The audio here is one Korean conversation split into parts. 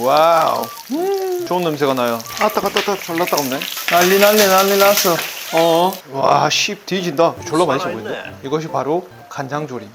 와우. 좋은 냄새가 나요. 아따 갔다 따 졸라 따갑네. 난리 난리 난리 났어. 어. 와, 씨 뒤진다. 졸라 맛있어 보인다. 이것이 바로 간장조림.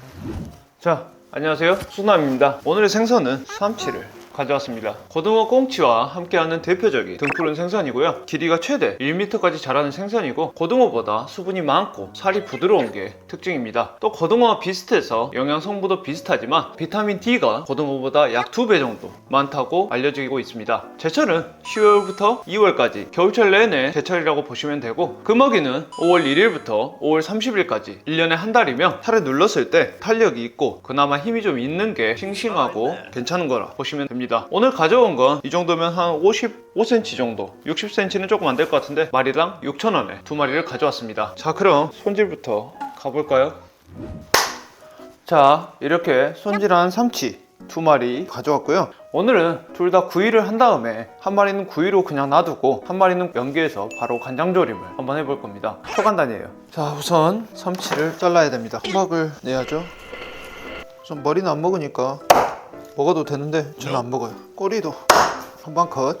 자, 안녕하세요. 수남입니다. 오늘의 생선은 삼치를 가져왔습니다. 고등어 꽁치와 함께하는 대표적인 등푸른 생선이고요. 길이가 최대 1m까지 자라는 생선이고 고등어보다 수분이 많고 살이 부드러운 게 특징입니다. 또 고등어와 비슷해서 영양 성분도 비슷하지만 비타민 D가 고등어보다 약 2배 정도 많다고 알려지고 있습니다. 제철은 10월부터 2월까지 겨울철 내내 제철이라고 보시면 되고 금어기는 5월 1일부터 5월 30일까지 1년에 한 달이며 살을 눌렀을 때 탄력이 있고 그나마 힘이 좀 있는 게 싱싱하고 괜찮은 거라 보시면 됩니다. 오늘 가져온 건 이 정도면 한 55cm 정도 60cm는 조금 안 될 것 같은데 마리당 6,000원에 두 마리를 가져왔습니다. 자 그럼 손질부터 가볼까요? 자 이렇게 손질한 삼치 두 마리 가져왔고요. 오늘은 둘 다 구이를 한 다음에 한 마리는 구이로 그냥 놔두고 한 마리는 연기해서 바로 간장 조림을 한번 해볼 겁니다. 초간단이에요. 자 우선 삼치를 잘라야 됩니다. 호박을 내야죠. 우선 머리는 안 먹으니까 먹어도 되는데 저는 안 먹어요. 꼬리도 한번 컷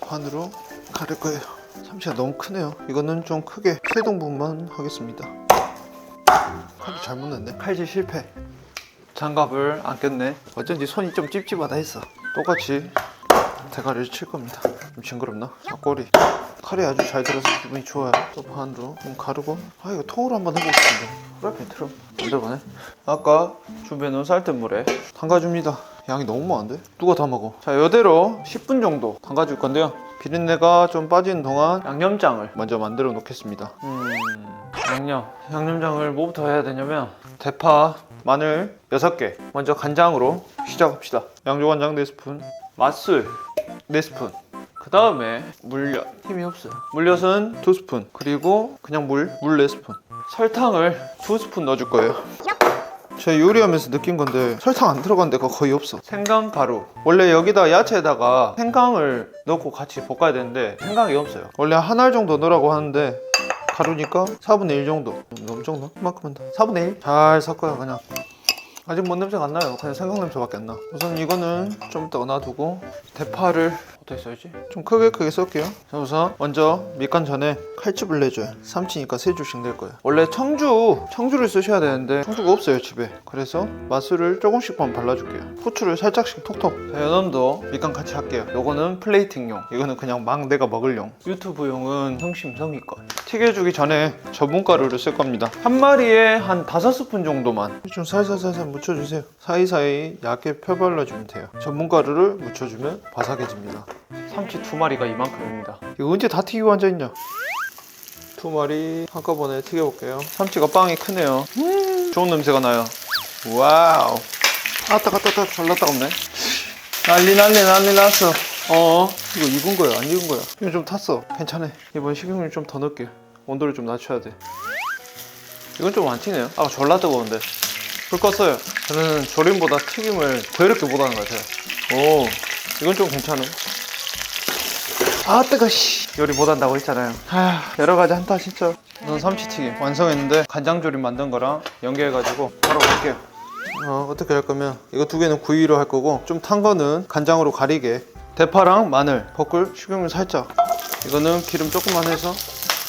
반으로 가를 거예요. 삼치가 너무 크네요. 이거는 좀 크게 세 동분만 하겠습니다. 칼이 잘못 냈네. 칼질 실패. 장갑을 안 꼈네. 어쩐지 손이 좀 찝찝하다 했어. 똑같이 대가리를 칠 겁니다. 좀 징그럽나? 자, 꼬리. 칼이 아주 잘 들어서 기분이 좋아요. 또 반으로 좀 가르고. 아 이거 통으로 한번 싶은데. 프라이팬 틀어. 안 들어가네. 아까 준비해놓은 쌀뜨물에 담가줍니다. 양이 너무 많은데? 누가 다 먹어? 자 이대로 10분 정도 담가줄 건데요. 비린내가 좀 빠지는 동안 양념장을 먼저 만들어 놓겠습니다. 음, 양념. 양념장을 뭐부터 해야 되냐면 대파, 마늘 6개. 먼저 간장으로 시작합시다. 양조간장 4스푼, 맛술 4스푼. 그 다음에 물엿 힘이 없어요 물엿은 2스푼 그리고 그냥 물, 물 4스푼 설탕을 2스푼 넣어줄 거예요 제가 요리하면서 느낀 건데 설탕 안 들어간 데가 거의 없어. 생강 가루. 원래 여기다 야채에다가 생강을 넣고 같이 볶아야 되는데 생강이 없어요. 원래 한 알 정도 넣으라고 하는데 가루니까 4분의 1 정도. 너무 적나? 이만큼만 더. 4분의 1? 잘 섞어요 그냥 아직 뭔 냄새가 안 나요. 그냥 생강 냄새밖에 안 나. 우선 이거는 좀 이따가 놔두고 대파를 어떻게 써야지? 좀 크게 크게 썰게요. 자 우선 먼저 밑간 전에 칼집을 내줘요. 삼치니까 세 줄씩 낼 거예요. 원래 청주 청주를 쓰셔야 되는데 청주가 없어요 집에. 그래서 맛술을 조금씩만 발라줄게요. 후추를 살짝씩 톡톡. 자 연원도 밑간 같이 할게요. 요거는 플레이팅용. 이거는 그냥 막 내가 먹을용. 유튜브용은 성심성의껏 튀겨주기 전에 전분가루를 쓸 겁니다. 한 마리에 한 다섯 스푼 정도만. 좀 살살살살 묻혀주세요. 사이사이 얇게 펴발라주면 돼요. 전분가루를 묻혀주면 바삭해집니다. 삼치 두 마리가 이만큼입니다. 이거 언제 다 튀기고 앉아있냐? 두 마리 한꺼번에 튀겨볼게요. 삼치가 빵이 크네요. 음, 좋은 냄새가 나요. 와우. 아따 갔다 따 졸라 따갑네. 난리 난리 난리 났어. 어? 이거 익은 거야 안 익은 거야? 이거 좀 탔어. 괜찮아. 이번 식용유 좀 더 넣을게. 온도를 좀 낮춰야 돼. 이건 좀 안 튀네요. 아 졸라 뜨거운데 불 껐어요. 저는 조림보다 튀김을 더럽게 못하는 것 같아요. 오 이건 좀 괜찮아 아 뜨거 씨. 요리 못한다고 했잖아요. 아 여러 가지 한타 진짜. 넌 삼치튀김 완성했는데 간장조림 만든 거랑 연계해가지고 바로 갈게요. 어, 어떻게 할 거면 이거 두 개는 구이로 할 거고 좀 탄 거는 간장으로 가리게. 대파랑 마늘 볶을 식용유 살짝. 이거는 기름 조금만 해서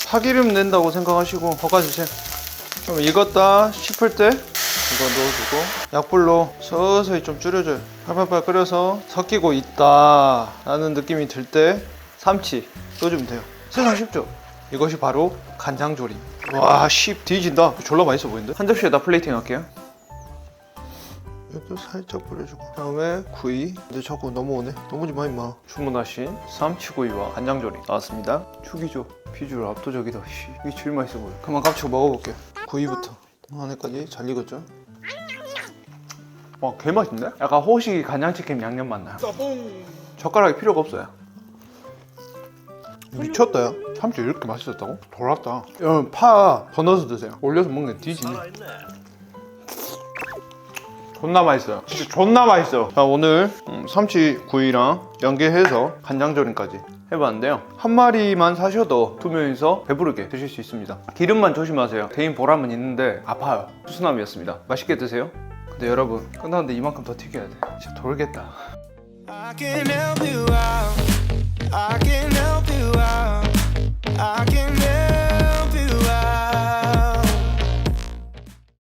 파기름 낸다고 생각하시고 볶아주세요. 좀 익었다 싶을 때 이거 넣어주고 약불로 서서히 좀 줄여줘요. 팔팔팔 끓여서 섞이고 있다 라는 느낌이 들 때 삼치 넣어주면 돼요. 세상 쉽죠? 이것이 바로 간장조림. 와씨 뒤진다. 졸라 맛있어 보이는데? 한 접시에다 플레이팅 할게요. 이것도 살짝 뿌려주고. 다음에 구이. 근데 자꾸 넘어오네. 넘어오지 마 임마. 주문하신 삼치구이와 간장조림 나왔습니다. 죽이죠. 비주얼 압도적이다. 씨, 이게 제일 맛있어 보여. 그만 깝치고 먹어볼게요. 구이부터 안에까지 잘 익었죠? 와 개맛있는데? 약간 호식 간장치킨 양념 맛 나요. 젓가락이 필요가 없어요. 미쳤다 야 삼치 이렇게 맛있었다고? 돌았다. 여러분 파 더 넣어서 드세요. 올려서 먹는 뒤지네 존나 맛있어요. 진짜 존나 맛있어요. 자, 오늘 음, 삼치 구이랑 연계해서 간장조림까지 해봤는데요. 한 마리만 사셔도 두 명이서 배부르게 드실 수 있습니다. 기름만 조심하세요. 대인 보람은 있는데 아파요. 수수남이었습니다. 맛있게 드세요. 근데 여러분 끝났는데 이만큼 더 튀겨야 돼. 진짜 돌겠다.